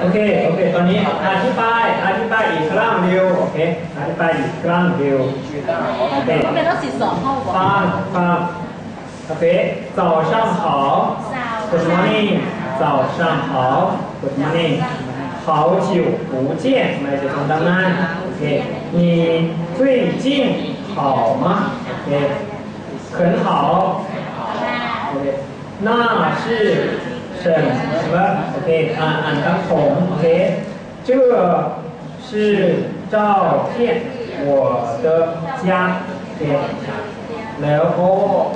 โอเค โอเค ตอนนี้อธิบาย อธิบายอีกครั้งเดียว โอเค อธิบายอีกครั้งเดียว โอเค มันเป็นรถสิบสองเข้าบอก ฟังฟังโอเค早上好 Good morning 早上好 Good morning 好久不见ไม่ใช่คำตั้งนานโอเค你最近好吗โอเค很好 OK，那是 什么？OK，按按当红。OK，这是照片，我的家。OK，然后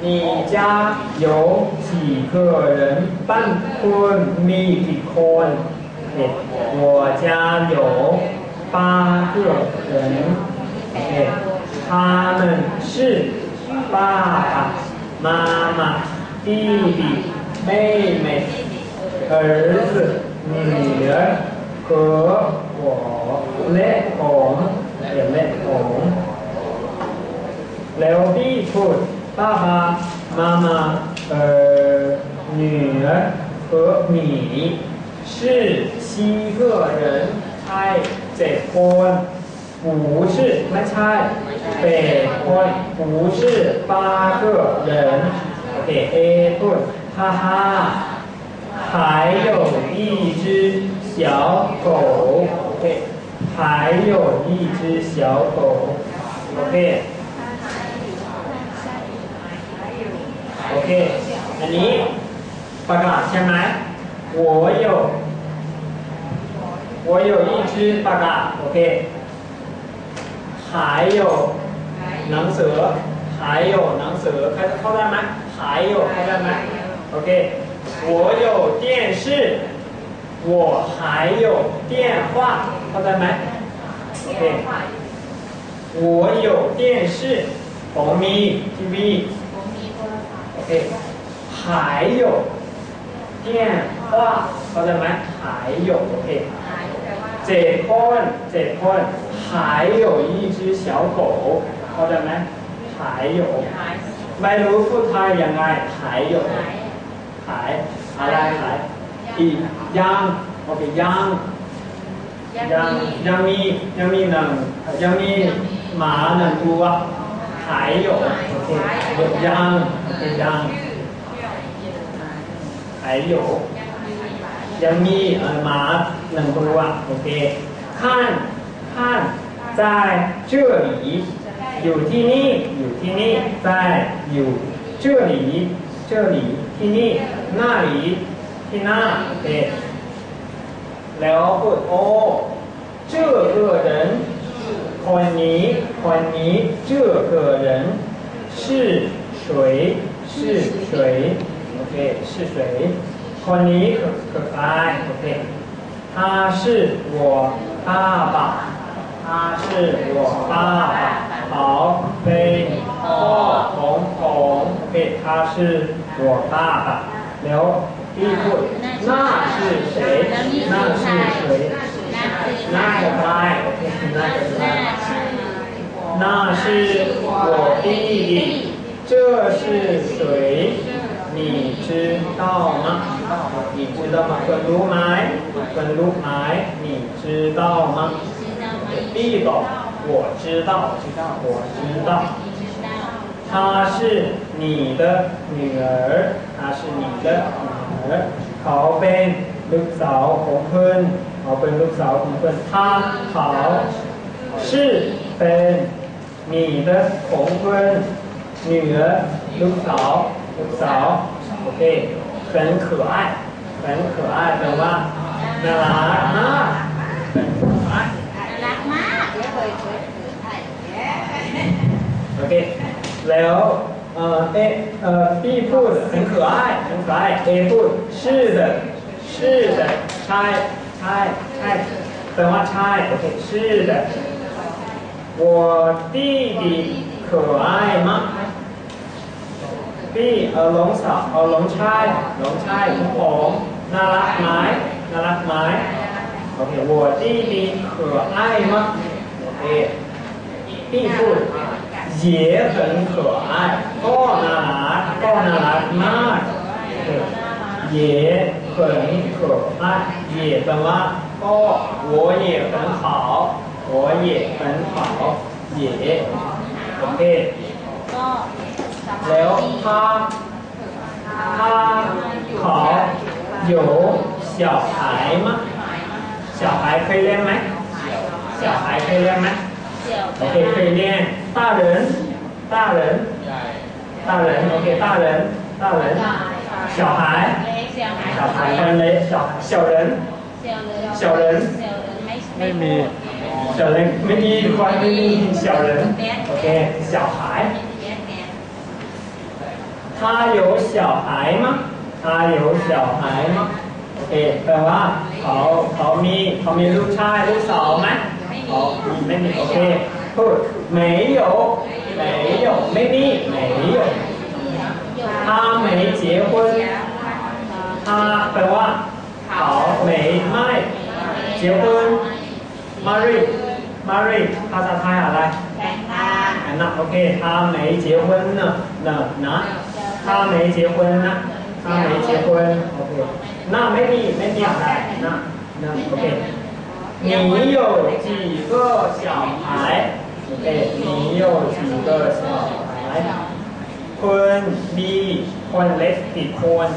你家有几个人？半คนมีกี่คน OK，我家有八个人。OK，他们是爸爸。妈妈、弟弟、 妹妹、儿子、女儿和我และผมและผมแล้วพี่พูด爸爸妈妈呃女儿和你是七个人ใช่เจ็ดคน不是ไม่ใช่แปดคน不是八个人 OK A พูด 哈哈还有一只小狗 OK 还有一只小狗 OK โอเค อันนี้ประกาศใช่ไหม我有我有一只ประกาศโอเค还有หนังสือ还有หนังสือเข้าเข้าได้ไหม还有เข้าได้ไหม โอเค我有电视我还有电话เข้าได้ไหมโอเค我有电视ผมมีทีวี OK，还有电话เข้าใจไหม还有 OK，เจ็ดคนเจ็ดคน还有一只小狗เข้าใจไหม还有ไม่รู้พูดไทยยังไง还有 หายอะไรหายอีกยังโอเคยังยังยังมียังมีหนึ่งยังมีหมาหนึ่งตัวหาย有โอเคยังโอเคยัง 还有ยังมีเอ่อหมาหนึ่งตัวโอเค看看在这里อยู่ที่นี่อยู่ที่นี่在อยู่这里 这里ที่นี่那里ที่หน้าโอเคแล้วพูดโอ้这个人คนนี้คนนี้这个人是谁是谁 โอเค是谁คนนี้คือคือใครโอเค他是我爸爸他是我爸爸 เขาเป็นพ่อของผมโอเค他是我爸爸แล้วพี่พูดน่า是谁น่า是谁น่าจะใครโอเคน่าจะใคร那是我弟弟这是谁你知道吗？你知道吗？คนรู้ไหมคนรู้ไหม你知道吗？第一个， 我知道，知道，我知道。她是你的女儿，她是你的女儿。เขาเป็นลูกสาวของเพื่อนเขาเป็นลูกสาวของเพื่อนถ้าเขา是เป็น你的ของเพื่อน女儿ลูกสาวลูกสาวโอเค很可爱很可爱แปลว่าน่ารักมาก โอเค แล้วเอ่อเอเอ่อ B พูด很可爱很可爱 A พูด是的是的ใช่ใช่ใช่แปลว่าใช่โอเค是的我弟弟可爱吗พี่เออหลงสาวเออหลงชายหลงชายของผมน่ารักไหมน่ารักไหมโอเค我弟弟可爱吗โอเคพี่พูด 也很可爱ก็น่ารักก็น่ารักมากโอเค 也很可爱也แปลว่าก็我也很好我也很好也โอเค ก็สบาย แล้ว ดี 他他เขา有小孩吗小孩可以练ไหม小孩可以练ไหม เสี่ยว โอเค可以练 大人大人大人 OK 大人大人小孩 เล็กเสี่ยวหาย 小孩คนเล็ก小小人 เสี่ยวเลย 小人 เสี่ยวเลยไม่ ไม่มี 小人ไม่มีคนไม่มี小人 OK 小孩 แย่แย่ 他有小孩吗他有小孩吗โอเคแปลว่าเขาเขามีเขามีลูกชายลูกสาวไหมเขามีไม่มีโอเค พูด没有没有ไม่มี没有他没结婚他แปลว่าเขาไม่ไม่结婚 marry marry ภาษาไทยอะไร แต่งงาน อันนั้นโอเค他没结婚呢呢นะ他没结婚นะ他没结婚โอเค那ไม่มีไม่มีอะไรนะนะโอเค你有几个小孩 โอเค你有几个小孩คุณมีคนเล็กกี่คน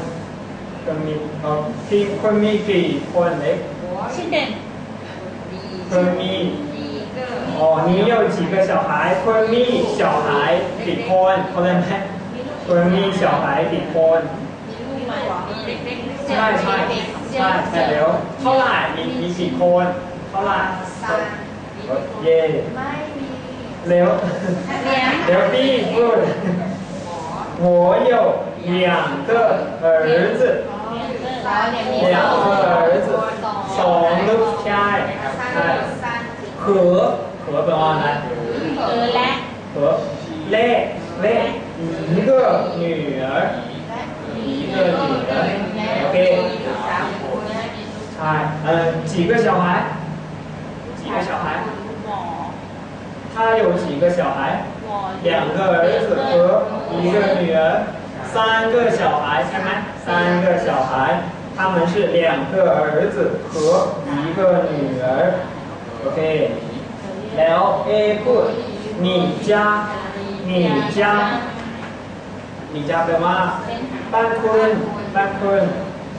คุณมีเอ่อที่คุณมีกี่คนเล็ก ชื่อเด่น คุณมีอ๋อ你有几个小孩คุณมี小孩กี่คนเข้าใจไหมคุณมี小孩กี่คน ใช่ใช่ใช่แต่เดี๋ยวเท่าไหร่มีมีกี่คนเท่าไหร่เย่ nếu dạ. nếu đi good ngồi yêu nhàng cơ ở rứt nhàng cơ ở rứt sống lúc trai khứa. Khứa bằng on này khứa lê lê lê những cơ nữ 儿 ok. Dạ. Hai. Ờ, à, chỉ có 小孩几个小孩他有几个小孩？两个儿子和一个女儿，三个小孩。猜麦，三个小孩，他们是两个儿子和一个女儿。OK，L A B，你家，你家，你家的妈，班坤，班坤，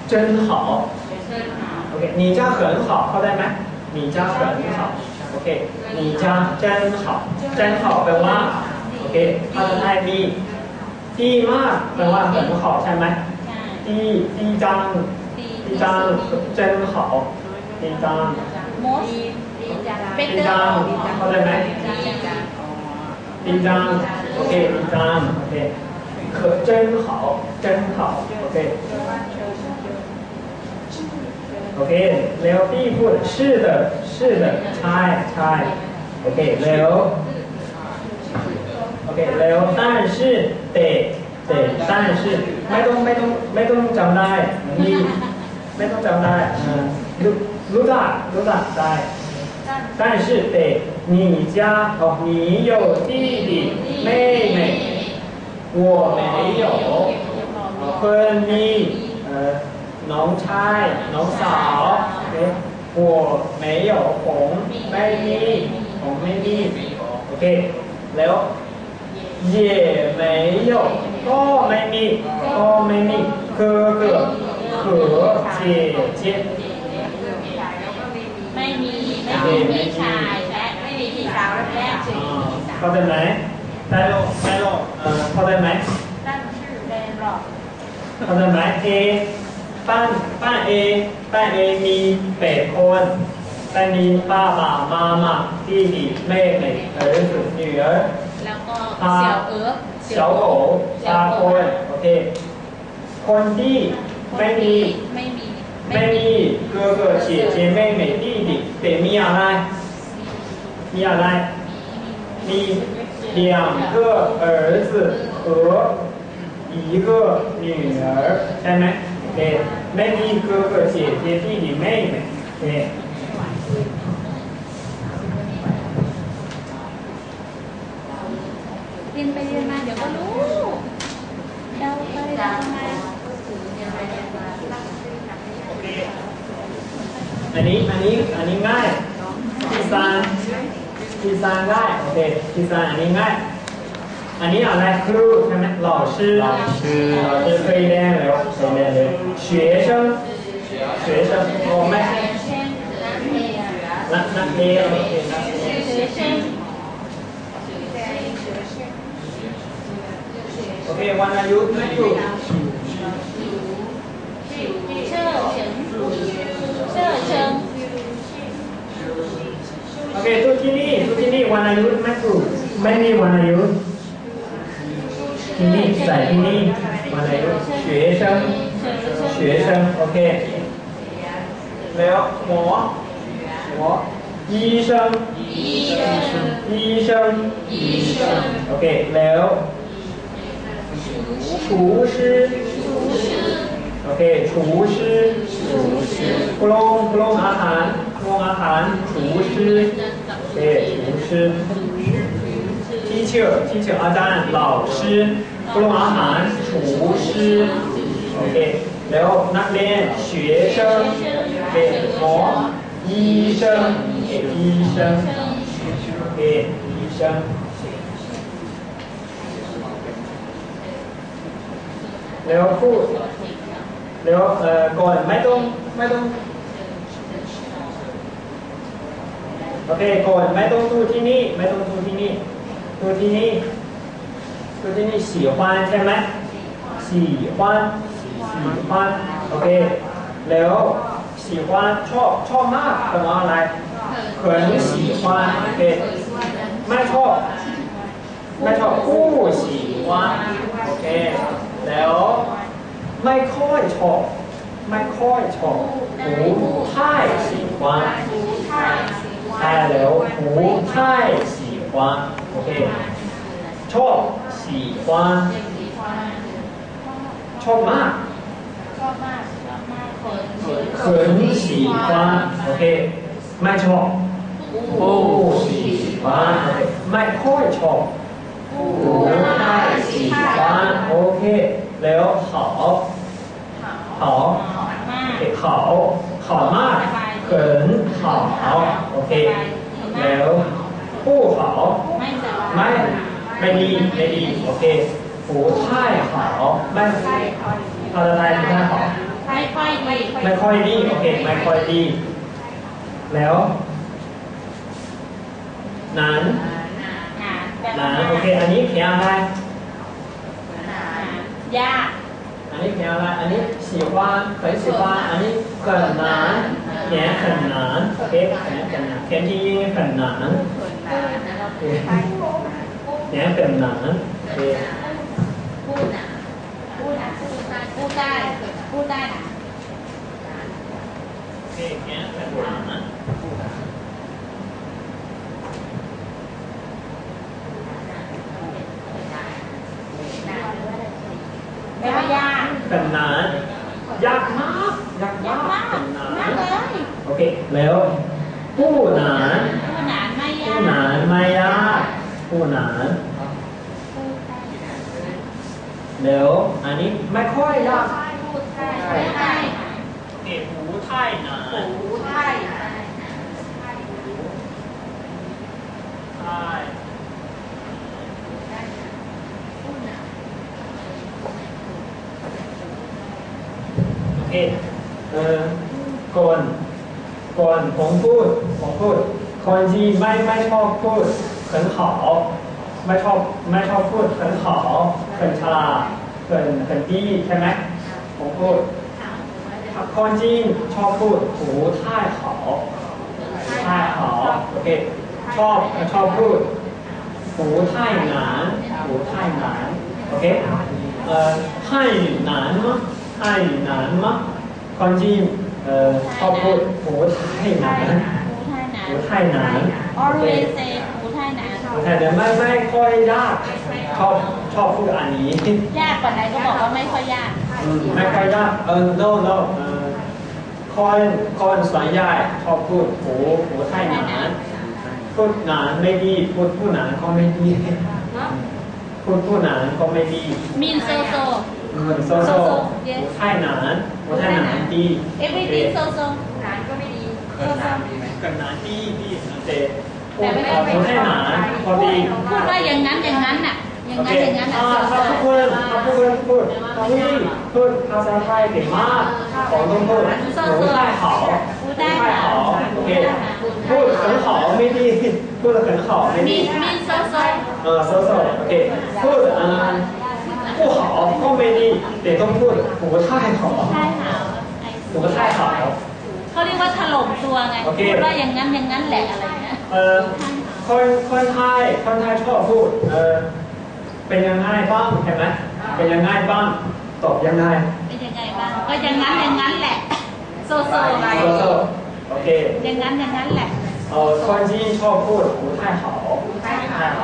真好。OK，你家很好，靠在麦。你家很好。OK。 เข้าใจไหม你家很好，OK，你家真好，真好แปลว่า โอเคภาษาไทยมีดีมากแปลว่า很好ใช่ไหม ใช่ ดีดีจัง ดี ดีจัง真好ดีจัง มสเบเต ดี อ จัง ร์ เข้าใจไหมดีจังโอเคดีจังโอเค可真好真好โอเค โอเคแล้วพี่พูด是的是的ใช่ใช่โอเคแล้ว OK，แล้ว但是得得但是ไม่ต้องไม่ต้องไม่ต้องจำได้มีไม่ต้องจำได้เออรู้รู้จักรู้จักได้但是得你家哦你有弟弟妹妹我没有เพื่อ น้องชาย น้องสาวเอ๊ะหัวไม่หยกผมไม่มีผมไม่มีโอเค แล้วเย่ไม่หยกก็ไม่มี ก็ไม่มีคือคือคือเจเจไม่มี ไม่มีชายและไม่มีพี่สาวและชื่อเข้าใจไหมได้หรอกได้หรอกเข้าใจไหมตั้ชื่อได้หรอกเข้าใจไหมเอ ป้าป้าเอ ป้าเอมีเป็ดคนป้านีป้าบ่ามามาที่หนีเมฆเหล็กเออสุดเหนือแล้วก็เสี่ยวเอิร์กเสี่ยวโอตาคนโอเค คนที่ไม่มีไม่มีไม่มีคือเกิดเฉียเฉีม่เนที่ดิแต่มีอะไร มีอะไร มีเดียงเพื่อเอเห็นไหม えー、目に行く可視、手ピに目に目、えーเรียนไปเรียนมาเดี๋ยวก็รู้เดาไปเดามาอันนี้อันนี้อันนี้ง่ายทีซานทีซานง่ายโอเคทีซานอันนี้ง่าย อันนี้อะไรครูใช่ไหม老师老师老师可以เรียนเร็ว可以เรียนเร็ว学生学生โอ้ไม่ เช่นนักเรียน นักนักเรียนโอเคนักเรียน 学生 โอเควรรณยุกต์ไม่ถูก เชิดเฉิงเชิดเฉิง โอเคทุกที่นี่ทุกที่นี่วรรณยุกต์ไม่ถูกไม่มีวรรณยุกต์ ที่นี่ใส่ที่นี่วรรณยุกต์学生学生โอเคแล้วหมอหมอ医生医生医生医生โอเคแล้ว厨师โอเค厨师ปรุงปรุงอาหารปรุงอาหาร厨师โอเค厨师 teacher teacher อาจารย์老师ปรุงอาหาร厨师โอเคแล้วนักเรียน学生โอเคหมอ医生โอเค医生โอเค医生แล้วพูดแล้วเอ่อก่อนไม่ต้องไม่ต้องโอเคก่อนไม่ต้องดูที่นี่ไม่ต้องดูที่นี่ ดูที่นี่ดูที่นี่สี่ฮวนใช่ไหมสี่ฮวนสี่ฮวนโอเค แล้ว喜欢ฮวานชอบชอบมากเป็นอะไรเขินสี่ฮวานโอเคไม่ชอบไม่ชอบกู้โอเค แล้วไม่ค่อยชอบไม่ค่อยชอบหูท่ายสี่แล้วหู 欢，OK。ชอบสีชอบมากชอบมากชอบมากเขินสีอเไม่ชอบโอ้สีไม่ค่อยชอบโอ้สีฟ้เคแล้วขาวขากขาขามากเขินขาโอเคแล้ว ผู้เขาไม่ไม่ดีไม่ดีโอเคโอ้ใช่เขาไม่เราจะได้ไม่ใช่เขาไม่ค่อยดีไม่ค่อยดีโอเคไม่ค่อยดี แล้วนั้นนั้นโอเค อันนี้เขียนอะไรยากอันนี้เขียนอะไรอันนี้สีว่าเคยสีว่าอันนี้เกิดนานเขียนเกิดนานโอเคเขียนเกิดนานเขียนที่เกิดนาน แนี่เป็นหนาพูดนะพูดนะพูดได้พูดได้นะเนี่ยเป็นหนา เป็นนานยากมากยากมากมากเลยโอเค แล้ว ผู้นาน หนานไม่ยาผู้หนานไม่ยากผู้หนานแล้วอันนี้ไม่ค่อยยากพูดได้พูดได้โอเคหูไท่หนานพูได้ใช่โอเคเอ่อก่อนก่อนผมพูดผมพูด คนที่ไม่ไม่ชอบพูดเขินขอไม่ชอบไม่ชอบพูดเขินขอเขินชราเขินเขินดีใช่ไหมผมพูดคนที่ชอบพูดหูท่ายขาท่ายขาโอเคชอบชอบพูดหูท่ายหนานหูท่ายหนานโอเคเอ่อท่ายหนานมั้ยท่ายหนานมั้ยคนที่เอ่อชอบพูดหูท่ายหนาน พูดไทยหนานหูท่ายหนานโอเค always say พูดไทยหนานแต่เดี๋ยวไม่ไม่ค่อยยากชอบชอบพูดอันนี้ ยากกว่าไหนก็บอกว่าไม่ค่อยยากอืมไม่ค่อยยาก เออ no no เออคนคนส่วนใหญ่ชอบพูดโหโหไทยหนานพูดหนานไม่ดีพูดผู้หนานก็ไม่ดีพูดผู้หนานก็ไม่ดีมีนโซโซอืมโซโซโซโซโห yes ไทยหนานโหไทยหนานดี everything โซโซ กันน้ำดีไที่ที่เจแต่ไม่ได้ไปให้นาพอดีพูดว่าอย่างนั้นอย่างนั้นน่ะอย่างนั้นอย่างนั้นน่ะครับทุกคนครับทุกพูดทำนี่พูดภาษาไทยเก่งมากของต้องพูดหนูได้ขอพูดได้ขอโอเคพูดขันขอไม่ดีพูดขันขอไม่ดีมีโซโซเออโซโซโอเคพูดอ่าผู้ขอก็ไม่ดีเด็กต้องพูดหนูก็ท่ายขอหนูก็ท่ายขอ เขาเรียกว่าถล่มตัวไง โอเค พูดว่าอย่างนั้นอย่างนั้นแหละอะไรเงี้ย เออคนคนไทยคนไทยชอบพูดเออเป็นยังไงบ้างเห็นไหมเป็นยังไงบ้างตอบยังไง เป็นยังไงบ้างก็อย่างนั้นอย่างนั้นแหละ โซโซ โซโซโอเค อย่างนั้นอย่างนั้นแหละ เออคนจีนชอบพูด不太好不太好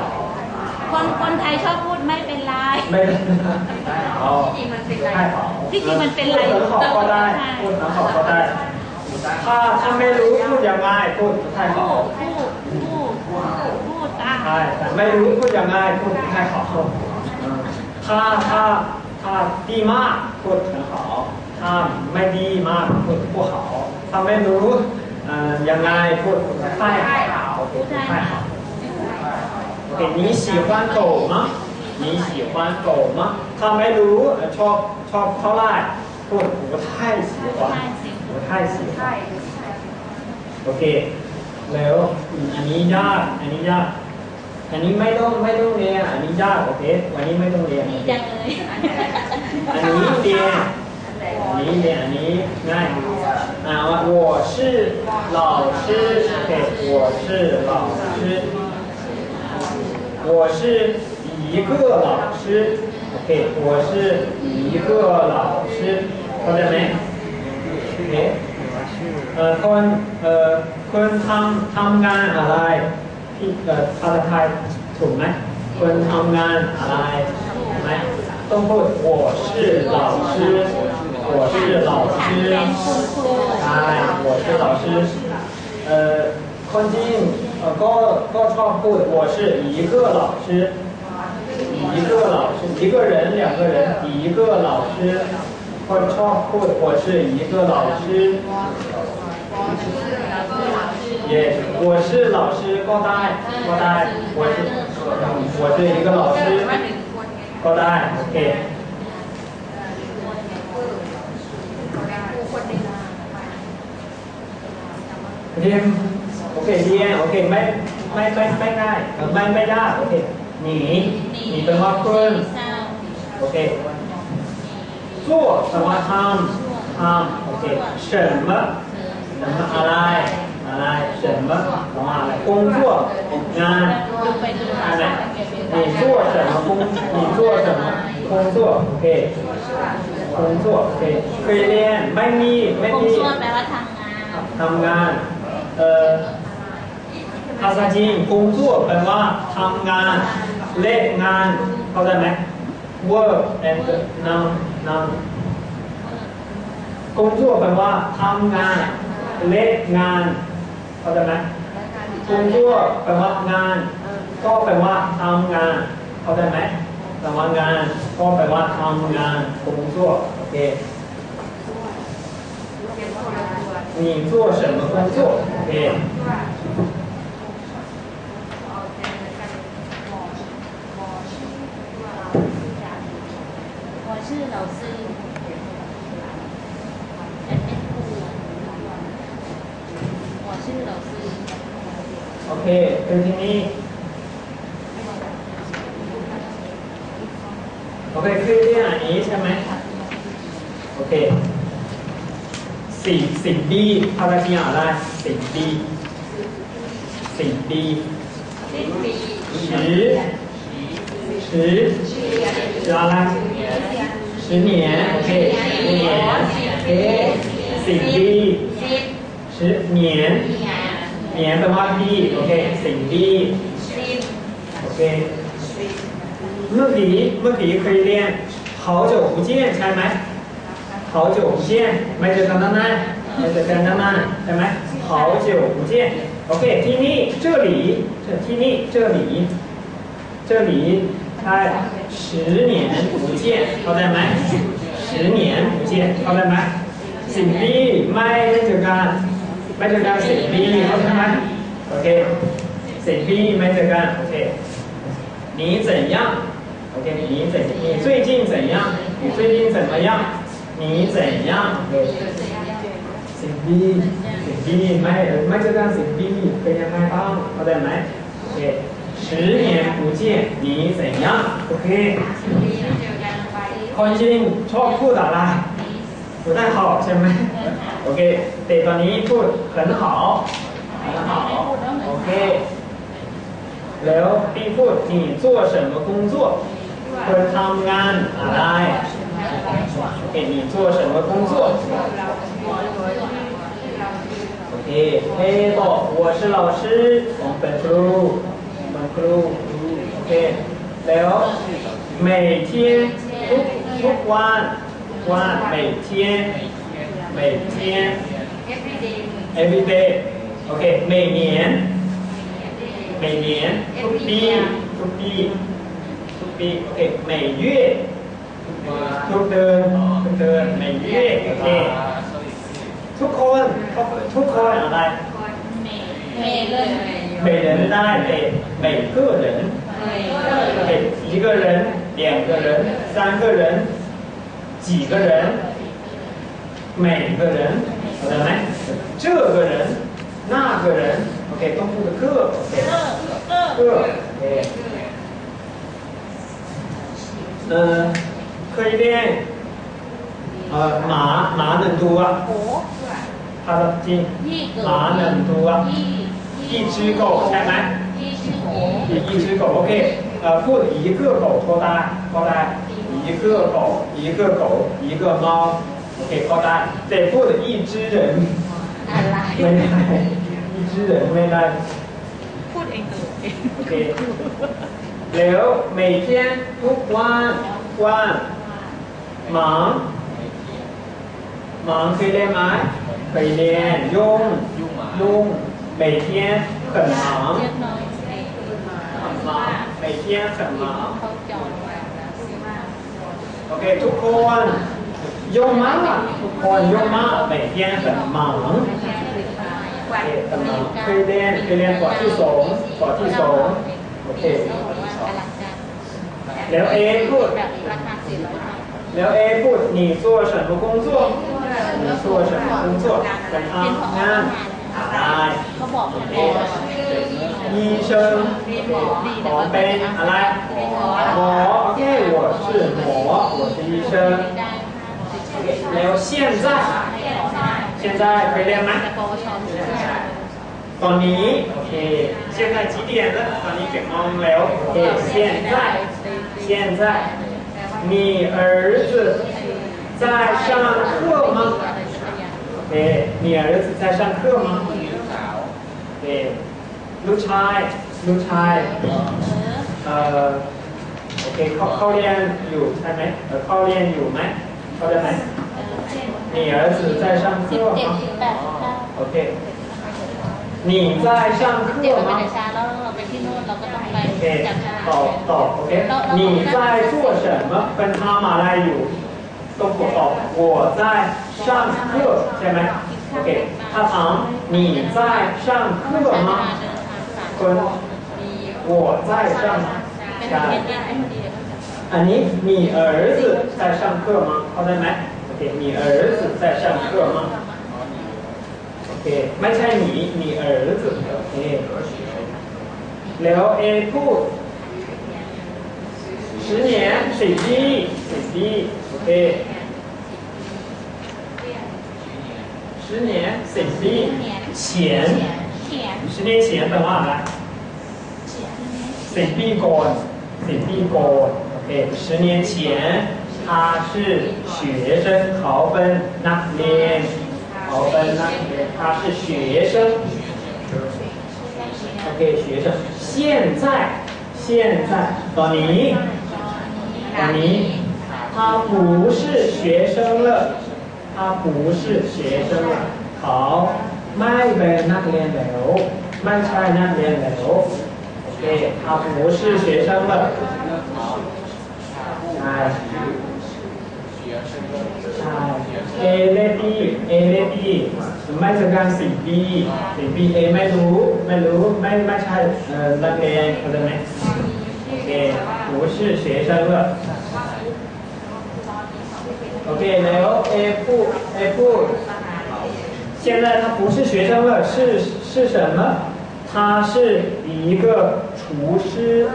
คนคนไทยชอบพูดไม่เป็นไร ไม่เป็นไรอ๋อ ที่จริงมันเป็นไร 太好 ที่จริงมันเป็นไร พูด很好ก็ได้พูด很好ก็ได้ ถ้าถ้าไม่รู้พูดยังไงพูด不太好 พูดพูดพูดพูดอ่ะ ใช่แต่ไม่รู้พูดยังไงพูด不太好ถ้าถ้าถ้าดีมากพูด很好ถ้าไม่ดีมากพูด不好ถ้าไม่รู้เอ่อยังไงพูด不太好พูด不太好 OK 你喜欢狗吗你喜欢狗吗ถ้าไม่รู้เอ่อชอบชอบเท่าไหร่พูด不太喜欢 ใช่สิ 不太喜欢โอเค แล้วอันนี้ยาก อันนี้ยาก อันนี้ไม่ต้องไม่ต้องเรียน อันนี้ยากโอเค วันนี้ไม่ต้องเรียน ดีจังเลย อันนี้เรียน อันนี้เรียนอันนี้ง่ายอ่าว่า我是老师โอเค我是老师我是一个老师โอเค我是一个老师เข้าใจไหม โอเค เอ่อคนเอ่อคนทำทำงานอะไรที่เอ่อภาษาไทยถูกไหมคนทำงานอะไรถูกไหมต้องพูด我是老师我是老 ฉัน 师 เป็นคุณครู ใช่我是老师เอ่อคนจีนเอ่อก็ก็ชอบพูด我是一个老师一个老师一个人两个人一个老师 คนชอบพูด我是一个老师也我是老师ก็ได้ก็ได้我是我是一个老师ก็ได้โอเคเรียนโอเคเรียนโอเคไม่ไม่ไม่ไม่ง่ายเออไม่ไม่ยากโอเคหนีหนีเป็นว่าเพื่อน เศร้า โอเค 做什么ทำทำโอเค什么什么อะไรอะไร什么什么อะไร工作งาน ดูไปดูมา อะไร เก็บเก็บ 你做什么工你做什么工作โอเค工作โอเคเคยเรียนไม่มีไม่ คง มี ชั่วแปลว่าทำงาน ทำงานเอ่อภาษาจีน工作แปลว่าทำงานเล่นงานเข้าใจไหม work and noun noun 工作แปลว่าทำงานเล่นงานเข้าใจไหม工作แปลว่างาน ก็แปลว่าทำงานเข้าใจไหมแปลว่างาน ก็แปลว่าทำงาน工作โอเค你做什么工作โ แต่ทีนี้โอเคขึ้นที่อันนี้ใช่ไหมโอเคสิ่งสิ่งดีอะไรที่อ่านได้สิ่งดีสิ่งดีฉีฉีฉีอะไรฉีเหนียโอเคฉีเหนียโอเคสิ่งดีฉีเหนีย หา 年แปลว่าดีโอเคสิ่งดี สิบ โอเคเมื่อกี้เมื่อกี้เคยเรียน好久不见ใช่ไหม好久不见ไม่เจอกันนานๆไม่เจอกันนานๆใช่ไหม好久不见โอเคที่นี่这里ที่นี่这里这里ใช่十年不见เข้าใจไหม十年不见เข้าใจไหมสิ่งที่ไม่ได้เจอกัน ไม่เจอกันสิบปีเข้าใจไหมโอเคสิบปีไม่เจอกันโอเค你怎样？OK，你怎你最近怎样？你最近怎么样？你怎样？对，สิบปีสิบปีไม่ไม่เจอกันสิบปีเป็นยังไงบ้างเข้าใจไหมโอเค十年不见你怎样？OK，คนจริงชอบพูดอะไร不太好ใช่ไหม โอเคแต่ตอนนี้พูด很好很好โอเคแล้วพี่พูด你做什么工作คุณทำงานอะไรโอเค你做什么工作โอเคเฮ้บอก我是老师ผมเป็นครูเป็นครูโอเคแล้ว每天ทุกทุกวันวัน每天 每天 every day โอเค每年每年ทุกปีทุกปีทุกปีโอเค每月ทุกเดือนทุกเดือน每月โอเคทุกคนทุกคนอะไร เมย์เลย 每人ได้แต่每个人给一个人、两个人、三个人、几个人、 每个人，好的，来，这个人，那个人，OK，动物的个，对，个，个，OK。嗯，可以变，呃，马马能多啊？哦，他的金，哪能多啊？一只狗，来来，一只狗，OK。呃，不，一个狗脱单，脱单，一个狗，一个狗，一个猫。，OK ก็ได้แต่พูด一只人 อะไร ไม่ได้一只人ไม่ได้ พูดเองตัวเอง โอเคแล้ว每天ทุกวันวันหมาหมาเคยเรียนไหมเคยเรียนยุ่งยุ่ง每天很忙 เรียกน้อย 很忙每天很忙 เขาจอดไว้ โอเคทุกคน ยุ่งมากทุกคนยุ่งมาก每天很忙 ก โอ ว่า เค很忙เคยเรียนเคยเรียนกว่าที่สองกว่าที่สองโอเค เขาบอกว่ากำลังการ แล้วเอพูด แบบราคาสี่ร้อยบาท แล้วเอพูด你做什么工作你做什么工作เป็นทำงานอะไร เขาบอกว่าหมอ 医生ผมเป็นอะไรหมอโอเค我是หมอ我是医生 ได้ แล้ว现在现在เคยเรียนไหม แต่ปวชมีเพื่อน ตอนนี้โอเค现在几点了ตอนนี้เก็บมองแล้วโอเค现在现在你儿子在上课吗โอเค你儿子在上课吗โอเคลูกชายลูกชายเอ่อโอเคเขาเขาเรียนอยู่ใช่ไหมเออเขาเรียนอยู่ไหม เขาเรียนไหม你儿子在上 สิบ 课 เจ็ด 吗 สิบแปดสิบเก้า โอเค你在上课 เดี๋ยวเราไป 吗 แต่เช้าแล้วเราไปที่นู่นเราก็ต้องไป โอเค จับฉลาก ตอบตอบโอเค你在做什么เป็นทำอะไรอยู่ต้องกดตอบ我在上课ใช่ไหมโอเคถ้าถาม你在上课 ใช้เวลา 吗 เดินทางสาม คน我在上 เป็น ใช่ เย็นเย็นให้พอดีเลย อันนี้你儿子在上课吗เข้าใจไหมโอเค你儿子在上课吗โอเคไม่ใช่หนีหนี儿子โอเคแล้วเอพูด十年สิบปีสิบปีโอเค十年สิบปี前 เขียน 十年前แปลว่าอะไรสิบปีก่อนสิบปีก่อน 哎，十年前他是学生逃奔那边，逃奔那边，他是学生。OK，学生。现在，现在，老尼，他不是学生了，他不是学生了。好，卖呗，那边没，卖菜那边没。OK，他不是学生了。好。ใช่ใช่เอเลดีเอเลดีโอเค ไม่ใช่การสี่ปีสี่ปีเอไม่รู้ไม่รู้ไม่ไม่ใช่เอ่อนักเรียนเข้าใจไหมโอเค不是学生了โอเคแล้วเอพูดเอพูด现在他不是学生了是是什么他是一个厨师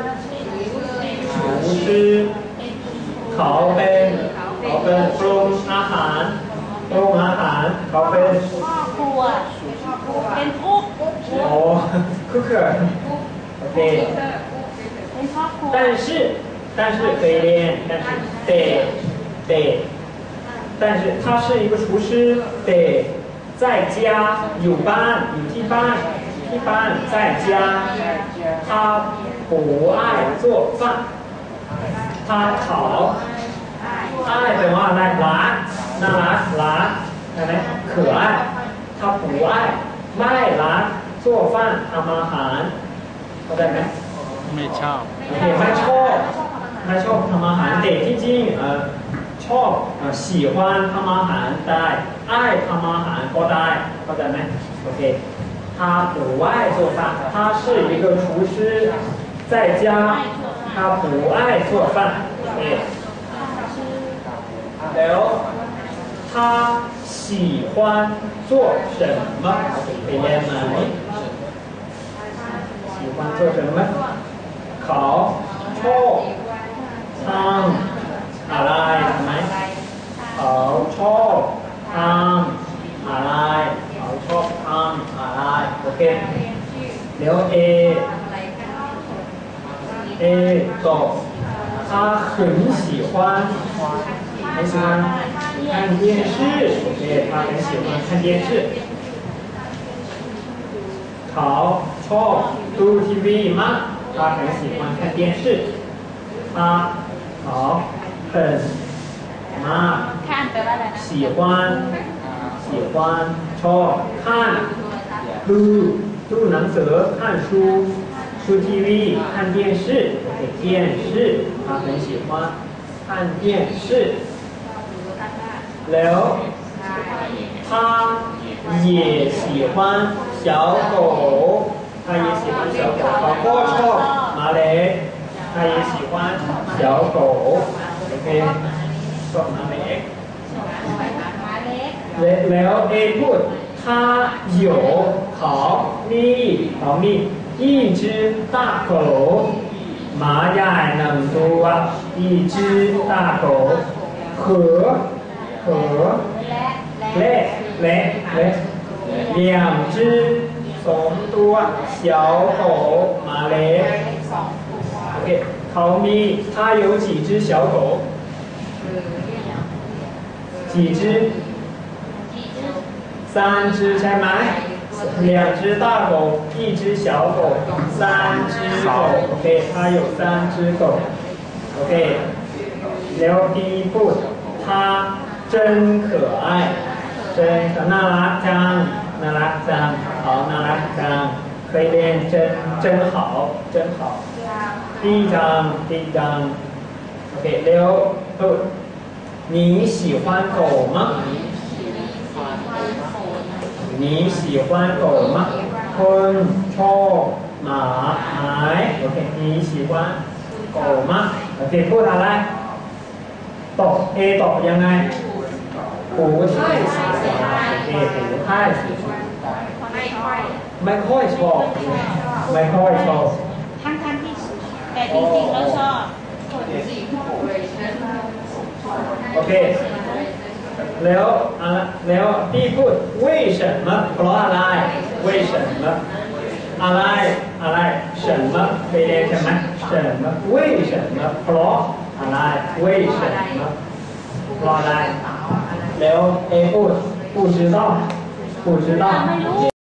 厨师 เขาเป็นเขาเป็นปรุงอาหารปรุงอาหารเขาเป็น พ่อครัว เป็นกุ๊ก โอ้ คุกเกอร์โอเค เป็นพ่อครัว 但是但是可以练但是得得但是他是一个厨师得在家อยู่บ้านอยู่ที่บ้านที่บ้าน在家他不爱做饭 他烤爱แปลว่าอะไรรักน่ารักรักใช่ไหม可爱他不爱ไม่รัก做饭ทำอาหารเข้าใจไหม ไม่ชอบ โอเคไม่ชอบไม่ชอบทำอาหารเด็กที่จริงเอ่อชอบเอ่อ喜欢ทำอาหารได้爱ทำอาหารก็ได้เข้าใจไหมโอเค他不爱做饭他是一个厨师在家 他不爱做饭โอเคแล้ว他喜欢做什么ไปเรียนไหม喜欢做什么เขาชอบทำอะไรใช่ไหมเขาชอบทำอะไรเขาชอบทำอะไรโอเคเดี๋ยวเอ A do，他很喜欢，很喜欢看电视。OK，他很喜欢看电视。好，Tall do TV 吗？他很喜欢看电视。他好很吗？喜欢喜欢。Tall 看 do 杜南看书。ดูทีวี看电视，OK，电视他很喜欢看电视แล้ว他也喜欢小狗他也喜欢小狗เขาก็ชอบหมาเล็ก他也喜欢小狗โอเคชอบหมาเล็ก หมาเล็ก แล้วเอพูด他有เขามีเขามี 一只大狗หมาใหญ่หนึ่งตัว一只大狗和和 และและ เละเละเละ两只สองตัว小狗หมาเล็ก สองตัว โอเคเขามี他有几只小狗几只 จีจื้อ 三只ใช่ไหม 两只大狗一只小狗三只狗 OK 它有三只狗 OK แล้วพี่พูด它真可爱真可น่ารักจังน่ารักจังเขาน่ารักจังเคยเรียน真真好真好ดีจังดีจังโอเคแล้วพู 你喜欢狗吗ยกว่าโตมะคนโชคหมาหายโอเคนี้เสียกว่าโตะโออะตกอยังไงหูใช่เสียเอหูใช่ไม่ค่อยชอบไม่ค่อยชอบทั้งทั้งที่แต่จริงๆแล้วชอบโอเค แล้วอ่ะแล้วที่พูด为什么เพราะอะไร为什么อะไรอะไร什么เคยเรียนใช่ไหม什么为什么เพราะอะไร为什么เพราะอะไรแล้วเอพูด不知道不知道 ไม่รู้